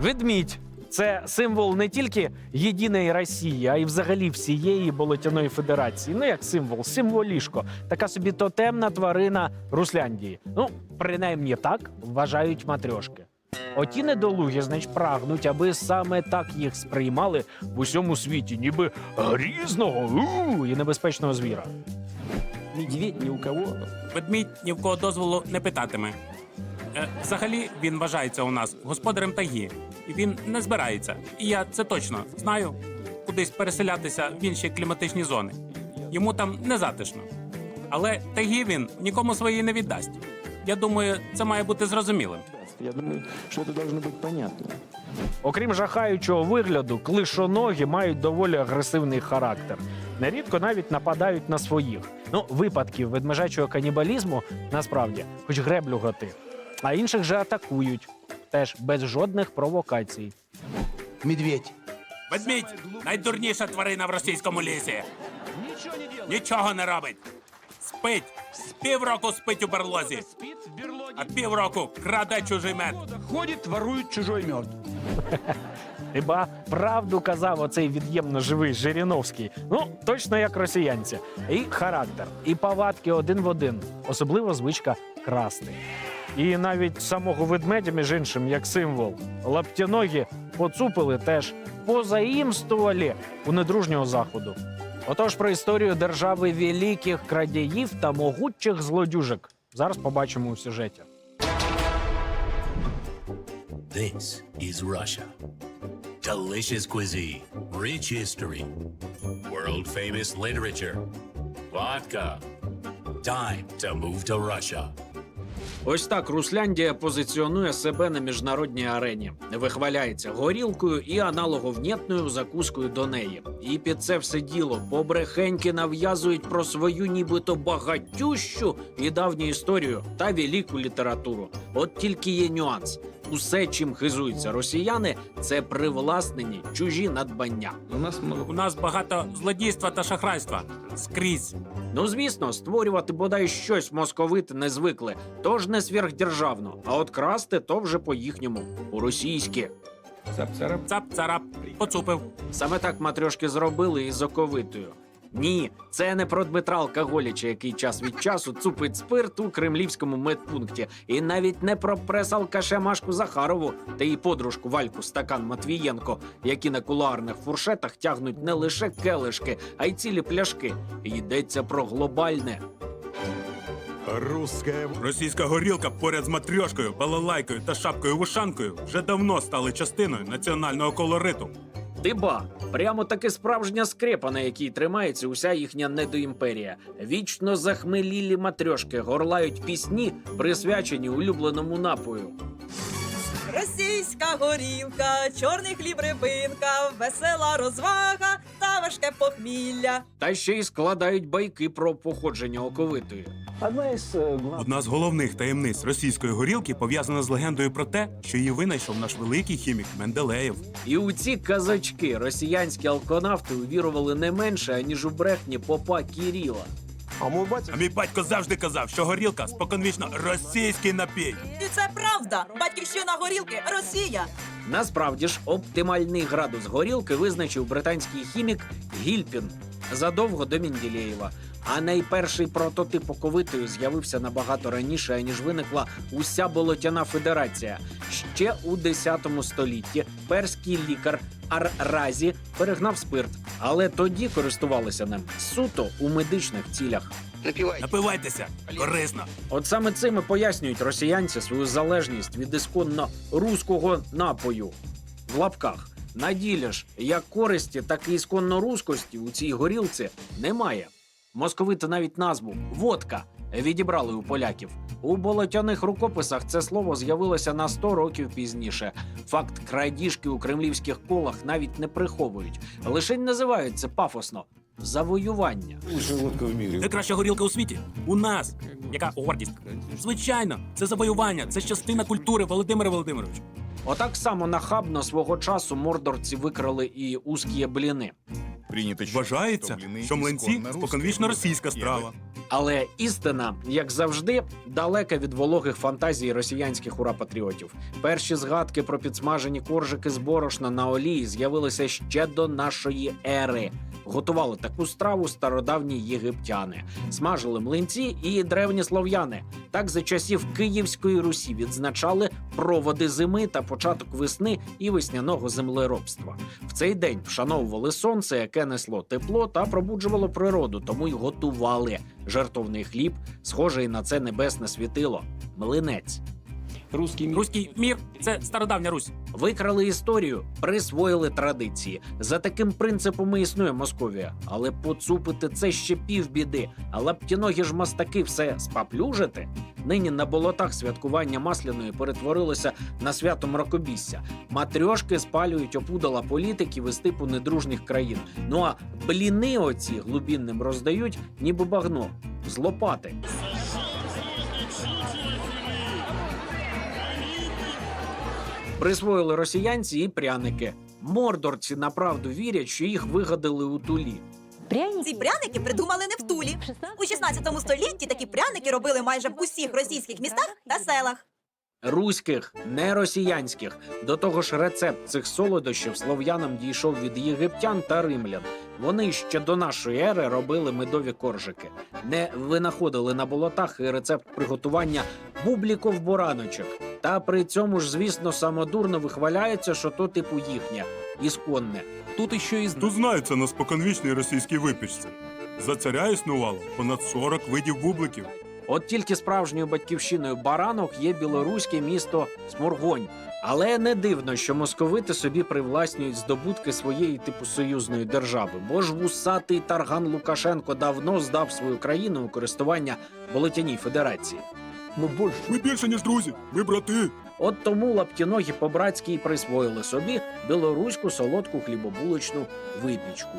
Ведмідь це символ не тільки єдиної Росії, а й взагалі всієї болотяної федерації. Ну як символ, символішко. Така собі тотемна тварина Русляндії. Ну, принаймні так вважають матрьошки. Оті недолугі, значить, прагнуть, аби саме так їх сприймали в усьому світі, ніби грізного і небезпечного звіра. Медведь ни у кого. Ведмідь ні в кого дозволу не питатиме. Е, взагалі він вважається у нас господарем тайги, і він не збирається. І я це точно знаю. Кудись переселятися в інші кліматичні зони. Йому там не затишно. Але тайги він нікому своєї не віддасть. Я думаю, це має бути зрозумілим. Я думаю, что это должно быть понятно. Окрім жахаючого вигляду, клишоногі мають доволі агресивний характер. Нерідко навіть нападають на своїх. Ну, випадків ведмежачого канібалізму насправді, хоч греблю готи. А інших же атакують, теж без жодних провокацій. Медведь. Ведмідь найдурніша тварина в російському лісі. Нічого не робить. Спить. Півроку спить у берлозі, а півроку краде чужий мед. Ходит, ворует чужой мед. Хіба правду казав оцей від'ємно живий Жириновський? Ну, точно як росіянці. І характер, і повадки один в один, особливо звичка красти. І навіть самого ведмедя, між іншим, як символ, лаптяногі поцупили теж позаїмствували у недружнього заходу. Отож про історію держави великих крадіїв та могутчих злодюжок. Зараз побачимо у сюжеті. This is Russia. Delicious cuisine, rich history, world famous literature, vodka. Time to move to Russia. Ось так Русляндія позиціонує себе на міжнародній арені, вихваляється горілкою і аналоговнєтною закускою до неї. І під це все діло побрехеньки нав'язують про свою нібито багатющу і давню історію та велику літературу. От тільки є нюанс. Усе, чим хизуються росіяни, це привласнені чужі надбання. У нас. У нас багато злодійства та шахрайства скрізь. Ну звісно, створювати бодай щось московити не звикли, тож не сверхдержавно. А от красти то вже по їхньому, у російське. Цап-царап. Цап-царап, поцупив. Саме так матрьошки зробили із оковитою. Ні, це не про Дмитра Алкоголіча, який час від часу цупить спирт у кремлівському медпункті, і навіть не про прес-алкаша Машку Захарову та її подружку Вальку Стакан Матвієнко, які на кулуарних фуршетах тягнуть не лише келишки, а й цілі пляшки. Йдеться про глобальне. Русская Російська горілка поряд з матрьошкою, балалайкою та шапкою вушанкою вже давно стали частиною національного колориту. Ти ба, прямо таки справжня скрепа, на якій тримається уся їхня недоімперія. Вічно захмелілі матрьошки горлають пісні, присвячені улюбленому напою. Російська горілка, чорний хліб рибинка, весела розвага та важке похмілля. Та ще й складають байки про походження оковитої. Одна из э. Одна з головних таємниць російської горілки пов'язана з легендою про те, що її винайшов наш великий хімік Менделеєв. І у ці казачки росіянські алконавти увірували не менше, аніж у брехні попа Кіріла. А мой батя А мій батько завжди казав, що горілка споконвічно російський напій. І це правда. Батьківщина горілки Росія. Насправді ж, оптимальний градус горілки визначив британський хімік Гільпін задовго до Менділеєва. А найперший прототип оковитої з'явився набагато раніше, аніж виникла уся болотяна федерація. Ще у 10 столітті перський лікар Ар-Разі перегнав спирт, але тоді користувалися ним суто у медичних цілях. Напивайтеся, корисно. От саме цим і пояснюють росіянці свою залежність від ісконно руського напою в лапках. На ділі ж як користі, так і ісконно руськості у цій горілці немає. Московити навіть назву водка відібрали у поляків. У болотяних рукописах це слово з'явилося на 100 років пізніше. Факт крадіжки у кремлівських колах навіть не приховують, лише називають це пафосно завоювання. Водка в мире. Найкраща горілка у світі. У нас. Яка гордість. Звичайно, це завоювання, це частина культури Володимира Володимировича. Отак само нахабно свого часу мордорці викрали і узкі бліни. Вважається, що млинці споконвічно російська страва. Але істина, як завжди, далека від вологих фантазій росіянських ура-патріотів. Перші згадки про підсмажені коржики з борошна на олії з'явилися ще до нашої ери. Готували таку страву стародавні єгиптяни, смажили млинці і древні слов'яни. Так за часів Київської Русі відзначали проводи зими та початок весни і весняного землеробства. В цей день вшановували сонце, яке несло тепло та пробуджувало природу, тому й готували жертовний хліб, схожий на це небесне світило млинець. Русский мир. Руський мір це стародавня Русь. Викрали історію, присвоїли традиції. За таким принципом і існує Московія. Але поцупити це ще півбіди. А лаптіногі ж мастаки все спаплюжити. Нині на болотах святкування масляної перетворилося на свято мракобісся. Матрьошки спалюють опудала політиків із типу недружніх країн. Ну а бліни оці глубінним роздають, ніби багно з лопати. Присвоїли росіянці і пряники. Мордорці направду вірять, що їх вигадали у тулі. Ці пряники придумали не в Тулі. У 16 столітті такі пряники робили майже в усіх російських містах та селах. Руських, не росіянських. До того ж, рецепт цих солодощів слов'янам дійшов від єгиптян та римлян. Вони ще до нашої ери робили медові коржики, не винаходили на болотах і рецепт приготування бубліков бораночок. Та при цьому ж, звісно, самодурно вихваляється, що то типу їхнє, ісконне. Тут еще и Тут знається на споконвічній російській випічці. За царя існувало понад 40 видів бубликів. От тільки справжньою батьківщиною баранок є білоруське місто Сморгонь. Але не дивно, що московити собі привласнюють здобутки своєї типу союзної держави, бо ж вусатий тарган Лукашенко давно здав свою країну у користування Болотяній Федерації. Мы больше. Ми більше, ніж друзі, ми брати. От тому лаптіногі по-братськи й присвоїли собі білоруську солодку хлібобулочну випічку.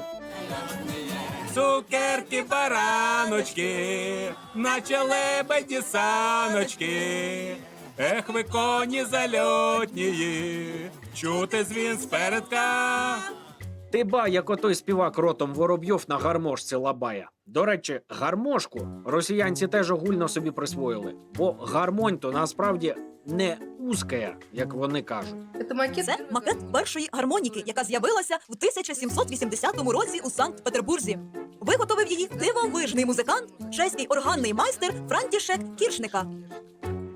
Цукерки, бараночки, наче лебеді саночки. Ех, ви коні зальотнії, чути звін спередка. Ти ба, як отой співак ротом Воробйов на гармошці лабая. До речі, гармошку росіянці теж огульно собі присвоїли, бо гармонь то насправді не узкая, як вони кажуть. Это макет? Це макет першої гармоніки, яка з'явилася в 1780 році у Санкт-Петербурзі. Виготовив її дивовижний музикант, чеський органний майстер Франтішек Кіршника.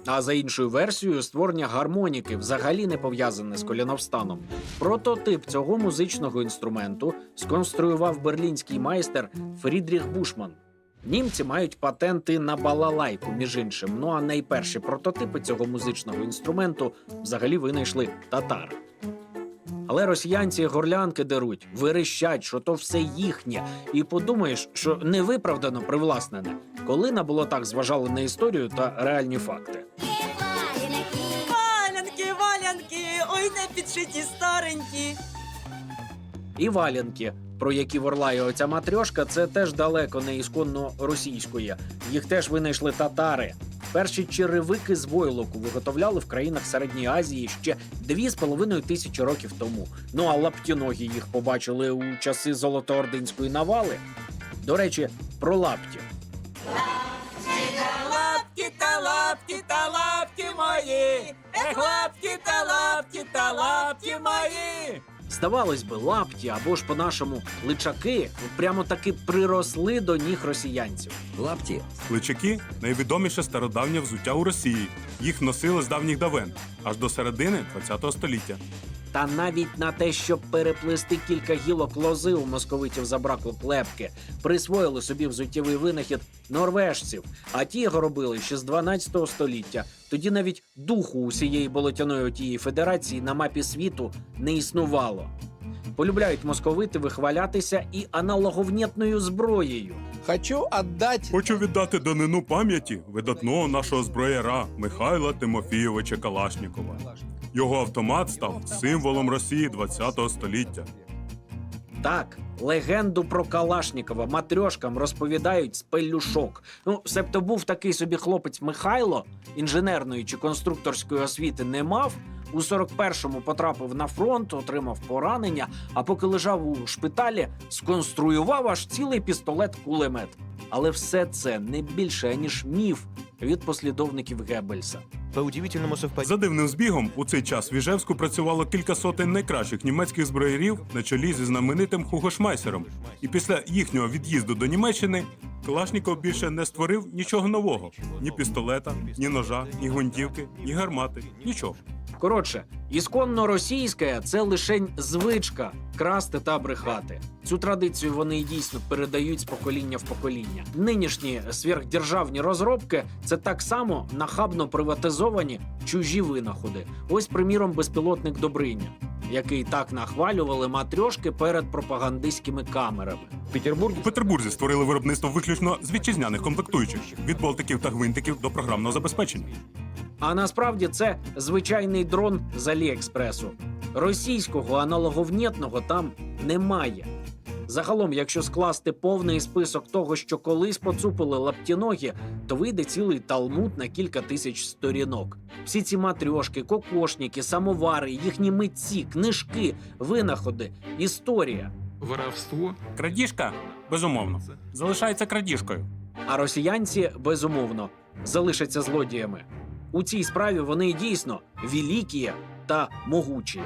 А за іншою версією, створення гармоніки взагалі не пов'язане з коліновстаном. Прототип цього музичного інструменту сконструював берлінський майстер Фрідріх Бушман. Німці мають патенти на балалайку, між іншим. Ну а найперші прототипи цього музичного інструменту взагалі винайшли татари. Але росіянці горлянки деруть, верещать, що то все їхнє, і подумаєш, що невиправдано привласнене, коли на болотах зважали на історію та реальні факти. Валянки, валянки, ой, не підшиті старенькі. І валянки, про які ворлає оця матрьошка, це теж далеко не ісконно російської. Їх теж винайшли татари. Перші черевики з войлоку виготовляли в країнах Середньої Азії ще дві з половиною тисячі років тому. Ну а лаптіногі їх побачили у часи золотоординської навали. До речі, про лапті. Лапки та лапки та лапки мої. Ех, та лапки та лапки мої. Здавалось би, лапті або ж по-нашому личаки прямо таки приросли до ніг росіянців. Лапті личаки найвідоміше стародавнє взуття у Росії. Їх носили з давніх давен, аж до середини ХХ століття. Та навіть на те, щоб переплести кілька гілок лози у московитів забракло клепки, присвоїли собі взуттєвий винахід норвежців, а ті його робили ще з 12 століття. Тоді навіть духу усієї болотяної отієї федерації на мапі світу не існувало. Полюбляють московити вихвалятися і аналоговнєтною зброєю. Хочу отдать Хочу віддати данину пам'яті видатного нашого зброяра Михайла Тимофійовича Калашнікова. Його автомат став символом Росії ХХ століття. Так, легенду про Калашнікова матрьошкам розповідають з пелюшок. Ну, себто був такий собі хлопець Михайло, інженерної чи конструкторської освіти не мав. У 41-му потрапив на фронт, отримав поранення, а поки лежав у шпиталі, сконструював аж цілий пістолет-кулемет. Але все це не більше ніж міф від послідовників Геббельса. По удивительному совпадению. За дивним збігом, у цей час в Іжевську працювало кілька сотень найкращих німецьких зброярів на чолі зі знаменитим Хугошмайсером. І після їхнього від'їзду до Німеччини Калашніков більше не створив нічого нового: ні пістолета, ні ножа, ні гвинтівки, ні гармати, нічого. Коротше, ісконно російське це лишень звичка красти та брехати. Цю традицію вони дійсно передають з покоління в покоління. Нинішні сверхдержавні розробки це так само нахабно приватизовані чужі винаходи. Ось, приміром, безпілотник Добриня, який так нахвалювали матрьошки перед пропагандистськими камерами. В Петербурге У Петербурзі створили виробництво виключно з вітчизняних комплектуючих від болтиків та гвинтиків до програмного забезпечення. А насправді це звичайний дрон з Аліекспресу. Російського аналоговнєтного там немає. Загалом, якщо скласти повний список того, що колись поцупили лаптіногі, то вийде цілий талмуд на кілька тисяч сторінок. Всі ці матрьошки, кокошники, самовари, їхні митці, книжки, винаходи, історія. воровство Крадіжка, безумовно, залишається крадіжкою. А росіянці безумовно залишаться злодіями. У цій справі вони дійсно великі та могучі.